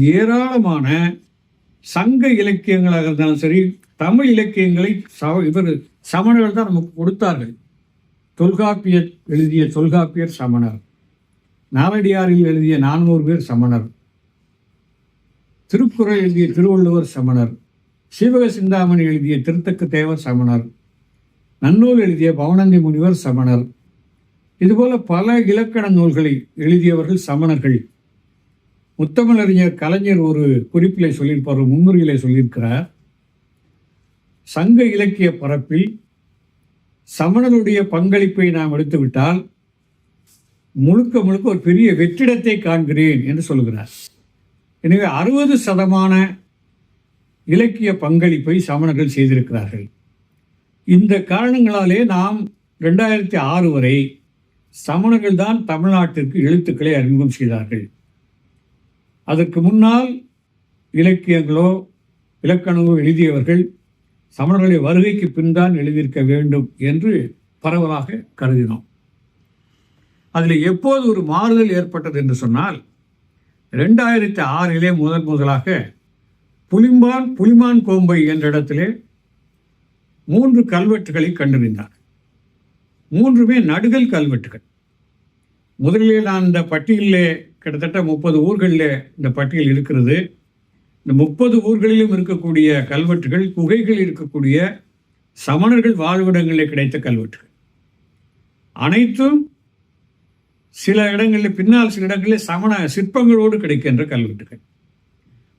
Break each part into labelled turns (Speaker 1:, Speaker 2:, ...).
Speaker 1: ஏராளமான சங்க இலக்கியங்களாக இருந்தாலும் சரி தமிழ் இலக்கியங்களை சவ இவர் சமணர்கள் தான் நமக்கு கொடுத்தார்கள். தொல்காப்பியர் எழுதிய தொல்காப்பியர் சமணர். நாலடியாரில் எழுதிய நானூறு பேர் சமணர். திருக்குறள் எழுதிய திருவள்ளுவர் சமணர். சீவக சிந்தாமணி எழுதிய திருத்தக்க தேவர் சமணர். நன்னூல் எழுதிய பவனந்தி முனிவர் சமணர். இதுபோல பல இலக்கண நூல்களை எழுதியவர்கள் சமணர்கள். முத்தமிழறிஞர் கலைஞர் ஒரு குறிப்பிலே சொல்லியிருப்பார் ஒரு முன்னுரையிலே சொல்லியிருக்கிறார். சங்க இலக்கிய பரப்பில் சமணருடைய பங்களிப்பை நாம் எடுத்துவிட்டால் முழுக்க முழுக்க ஒரு பெரிய வெற்றிடத்தை காண்கிறேன் என்று சொல்கிறார் எனவே அறுபது சதமான இலக்கிய பங்களிப்பை சமணர்கள் செய்திருக்கிறார்கள். இந்த காரணங்களாலே நாம் ரெண்டாயிரத்தி ஆறு வரை சமணர்கள் தான் தமிழ்நாட்டிற்கு எழுத்துக்களை அறிமுகம் செய்தார்கள். அதற்கு முன்னால் இலக்கியங்களோ இலக்கணமோ எழுதியவர்கள் சமணர்களுடைய வருகைக்கு பின்தான் எழுதியிருக்க வேண்டும் என்று பரவலாக கருதினோம். அதில் எப்போது ஒரு மாறுதல் ஏற்பட்டது என்று சொன்னால் ரெண்டாயிரத்தி ஆறிலே முதன் முதலாக புலிம்பான் புலிமான் கோம்பை என்ற இடத்திலே மூன்று கல்வெட்டுகளை கண்டறிந்தார். மூன்றுமே நடுகல் கல்வெட்டுகள். முதலில் நான் இந்த பட்டியலிலே கிட்டத்தட்ட முப்பது ஊர்களில் இந்த பட்டியல் இருக்கிறது. இந்த முப்பது ஊர்களிலும் இருக்கக்கூடிய கல்வெட்டுகள் குகைகள் இருக்கக்கூடிய சமணர்கள் வாழ்விடங்களில் கிடைத்த கல்வெட்டுகள். அனைத்தும் சில இடங்களில் பின்னால் சில இடங்களில் சமண சிற்பங்களோடு கிடைக்கின்ற கல்வெட்டுகள்.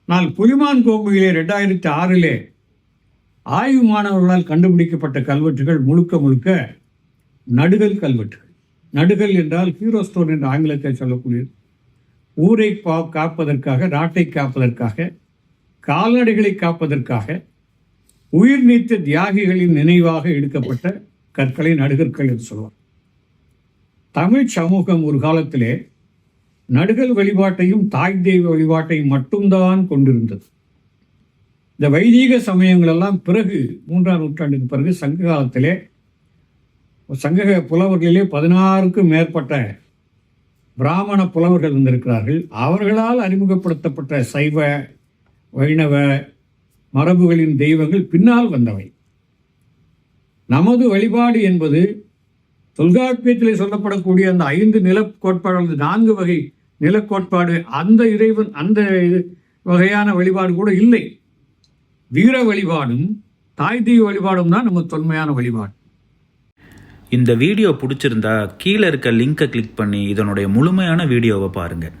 Speaker 1: ஆனால் புலிமான் கோம்பையிலே ரெண்டாயிரத்தி ஆறிலே ஆய்வு மாணவர்களால் கண்டுபிடிக்கப்பட்ட கல்வெட்டுகள் முழுக்க முழுக்க நடுகல் கல்வெட்டுகள். நடுகல் என்றால் ஹீரோ ஸ்டோன் என்ற ஆங்கிலத்தை சொல்லக்கூடிய ஊரை பா காப்பதற்காக நாட்டை காப்பதற்காக கால்நடைகளை காப்பதற்காக உயிர் நீத்த தியாகிகளின் நினைவாக எடுக்கப்பட்ட கற்களை நடுகற்கள் என்று சொல்வார். தமிழ் சமூகம் ஒரு காலத்திலே நடுகல் வழிபாட்டையும் தாய் தெய்வ வழிபாட்டையும் மட்டும்தான் கொண்டிருந்தது. இந்த வைதீக சமயங்களெல்லாம் பிறகு மூன்றாம் நூற்றாண்டுக்கு பிறகு சங்க காலத்திலே சங்க புலவர்களிலே பதினாறுக்கும் மேற்பட்ட பிராமண புலவர்கள் இருந்திருக்கிறார்கள் அவர்களால் அறிமுகப்படுத்தப்பட்ட சைவ வைணவ மரபுகளின் தெய்வங்கள் பின்னால் வந்தவை. நமது வழிபாடு என்பது தொல்காப்பியத்திலே சொல்லப்படக்கூடிய அந்த ஐந்து நிலக்கோட்பாடு அல்லது நான்கு வகை நிலக்கோட்பாடு. அந்த இறைவன் அந்த இது வகையான வழிபாடு கூட இல்லை. வீர வழிபாடும் தாய் தெய்வ வழிபாடும் தான் நம்ம தொன்மையான வழிபாடு.
Speaker 2: இந்த வீடியோ பிடிச்சிருந்தா கீழே இருக்க லிங்கை கிளிக் பண்ணி இதனுடைய முழுமையான வீடியோவை பாருங்கள்